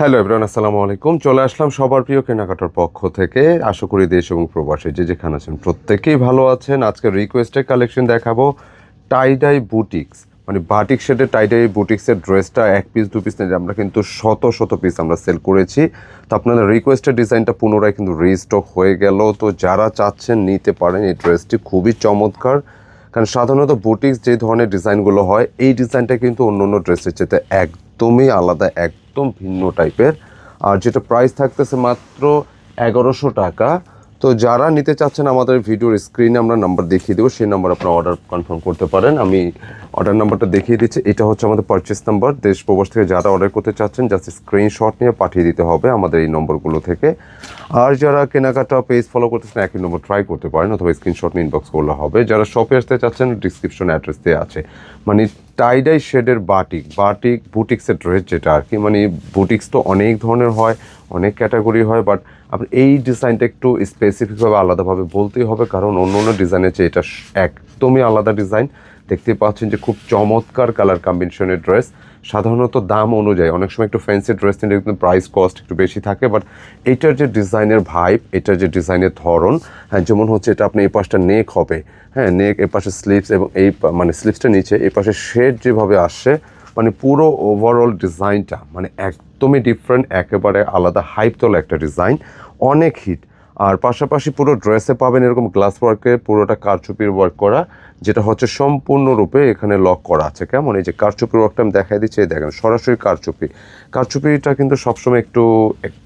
Hello everyone আসসালামু আলাইকুম। চলে আসলাম সবার প্রিয় কেনাকাটার পক্ষ থেকে। আশা করি দেশ এবং প্রবাসে যে যেখানে আছেন প্রত্যেকেই ভালো আছেন। আজকে রিকোয়েস্টের কালেকশন দেখাবো টাইডাই বুটিক্স মানে বাটিক শেডের টাইডাই বুটিক্সের ড্রেসটা এক পিস দু পিস নেই আমরা কিন্তু শত শত পিস আমরা সেল করেছি। তো আপনাদের রিকোয়েস্টের ডিজাইনটা পুনরায় কিন্তু রিস্টক হয়ে গেল। তো যারা চাচ্ছেন নিতে পারেন এই ড্রেসটি খুবই চমৎকার। কারণ সাধারণত বুটিক্স যে ধরনের ডিজাইনগুলো হয়, এই ডিজাইনটা কিন্তু অন্য অন্য ড্রেসের চেয়ে একদমই আলাদা একদম ভিন্ন টাইপের। আর যেটা প্রাইস থাকতেছে মাত্র এগারোশো টাকা। তো যারা নিতে চাচ্ছেন আমাদের ভিডিওর স্ক্রিনে আমরা নাম্বার দেখিয়ে দেবো, সেই নাম্বার আপনার অর্ডার কনফার্ম করতে পারেন। আমি অর্ডার নাম্বারটা দেখিয়ে দিচ্ছি। এটা হচ্ছে আমাদের পারচেস নাম্বার দেশ প্রবাস থেকে যারা অর্ডার করতে চাচ্ছেন জাস্ট স্ক্রিনশট নিয়ে পাঠিয়ে দিতে হবে আমাদের এই নম্বরগুলো থেকে। আর যারা কেনাকাটা পেজ ফলো করতেছেন একই নম্বর ট্রাই করতে পারেন অথবা স্ক্রিনশট নিয়ে ইনবক্স করলে হবে। যারা শপে আসতে চাচ্ছেন ডিসক্রিপশন অ্যাড্রেস দিয়ে আছে। মানে টাইডাই শেডের বাটিক বাটিক বুটিক্সের ড্রেস যেটা আর কি মানে বুটিক্স তো অনেক ধরনের হয়, অনেক ক্যাটাগরি হয় বাট আপনি এই ডিজাইনটা একটু স্পেসিফিকভাবে আলাদাভাবে বলতেই হবে, কারণ অন্য অন্য ডিজাইনের চেয়ে এটা একদমই আলাদা ডিজাইন দেখতে পাচ্ছেন যে খুব চমৎকার কালার কম্বিনেশনের ড্রেস সাধারণত দাম অনুযায়ী, অনেক সময় একটু ফ্যান্সি ড্রেস নিলে কিন্তু প্রাইস কস্ট একটু বেশি থাকে বাট এটার যে ডিজাইনের ভাইব এটার যে ডিজাইনের ধরন হ্যাঁ যেমন হচ্ছে এটা আপনি এই পাশটা নেক হবে হ্যাঁ নেক এ পাশে স্লিভস এবং এই মানে স্লিভসটা নিচে এই পাশে শেড যেভাবে আসছে মানে পুরো ওভারঅল ডিজাইনটা মানে একদমই ডিফারেন্ট একেবারে আলাদা হাইপ তোলা একটা ডিজাইন অনেক হিট আর পাশাপাশি পুরো ড্রেসে পাবেন এরকম গ্লাস ওয়ার্কে পুরোটা কারচুপির ওয়ার্ক করা, যেটা হচ্ছে সম্পূর্ণরূপে এখানে লক করা আছে। কেমন? এই যে কারচুপির ওয়ার্কটা আমি দেখাই দিচ্ছি, এই দেখেন, সরাসরি কারচুপি। কারচুপিটা কিন্তু সবসময় একটু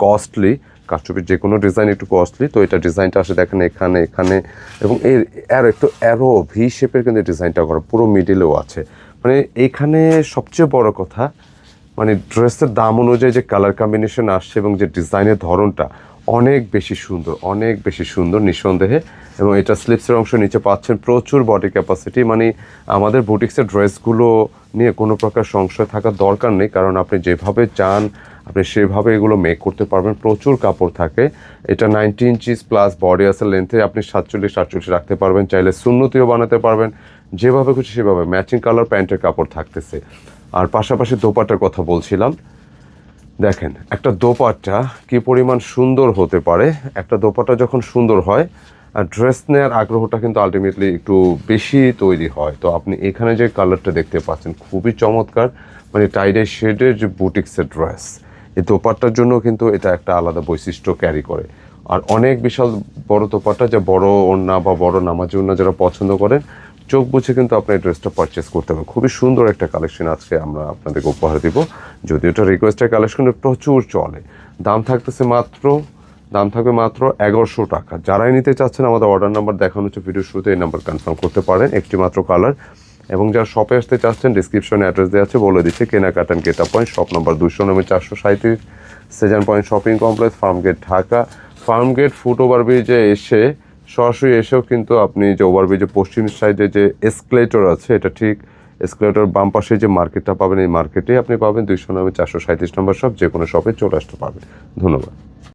কস্টলি কারচুপির যে কোনো ডিজাইন একটু কস্টলি তো এটা ডিজাইনটা আসে দেখেন এখানে এখানে, এবং এর আর একটু অ্যারো ভি শেপের কিন্তু ডিজাইনটা করা, পুরো মিডিলেও আছে। মানে এখানে সবচেয়ে বড় কথা মানে ড্রেসের দাম অনুযায়ী যে কালার কম্বিনেশন আসছে এবং যে ডিজাইনের ধরনটা অনেক বেশি সুন্দর, অনেক বেশি সুন্দর নিঃসন্দেহে। এবং এটা স্লিপসের অংশ নিচে পাচ্ছেন প্রচুর বডি ক্যাপাসিটি মানে আমাদের বুটিক্সের ড্রেসগুলো নিয়ে কোনো প্রকার সংশয় থাকার দরকার নেই, কারণ আপনি যেভাবে চান, আপনি সেভাবে এগুলো মেক করতে পারবেন। প্রচুর কাপড় থাকে। এটা নাইনটি ইঞ্চিস প্লাস বডি আছে লেন্থে আপনি সাতচল্লিশ সাতচল্লিশ রাখতে পারবেন, চাইলে শূন্যতিও বানাতে পারবেন। যেভাবে খুশি সেভাবে। ম্যাচিং কালার প্যান্টের কাপড় থাকতেছে। আর পাশাপাশি দোপাটার কথা বলছিলাম। দেখেন, একটা দোপাট্টা কি পরিমাণ সুন্দর হতে পারে? একটা দোপাট্টা যখন সুন্দর হয়, আর ড্রেস নেওয়ার আগ্রহটা কিন্তু আলটিমেটলি একটু বেশি তৈরি হয়। তো আপনি এখানে যে কালারটা দেখতে পাচ্ছেন, খুবই চমৎকার মানে টাইডাই শেডের যে বুটিক্সের ড্রেস এই দোপাট্টার জন্য কিন্তু এটা একটা আলাদা বৈশিষ্ট্য ক্যারি করে। আর অনেক বিশাল বড় দোপাট্টা, যে বড় ওড়না বা বড় নামাজি ওড়না যারা পছন্দ করেন চোখ বুঝে কিন্তু আপনি ড্রেসটা পারচেস করতে হবে। খুবই সুন্দর একটা কালেকশন আজকে আমরা আপনাদেরকে উপহার দিব। যদি এটা রিকোয়েস্টের কালেকশন প্রচুর চলে। দাম থাকতেছে মাত্র, দাম থাকবে মাত্র এগারোশো টাকা। যারাই নিতে চাচ্ছেন, আমাদের অর্ডার নাম্বার দেখানো হচ্ছে ভিডিও শুরুতে, এই নাম্বার কনফার্ম করতে পারেন, একটি মাত্র কালার এবং যারা শপে আসতে চাচ্ছেন ডিসক্রিপশনে অ্যাড্রেস দেওয়া আছে, বলে দিচ্ছে কেনাকাটা and gate point shop number দুশো নম্বর চারশো সাঁত্রিশ Sejan point shopping complex farm gate Dhaka. Farm gate foot ওভারব্রিজে এসে সরাসরি এসেও কিন্তু আপনি যে ওভারব্রিজে পশ্চিম সাইডে যে এসকেলেটর আছে, এটা ঠিক এসকেলেটর বাম পাশে যে মার্কেটটা পাবেন, এই মার্কেটেই আপনি পাবেন দুইশো নম্বর চারশো সাঁত্রিশ নম্বর শপ যে কোনো শপে চলে আসতে পারবেন। ধন্যবাদ।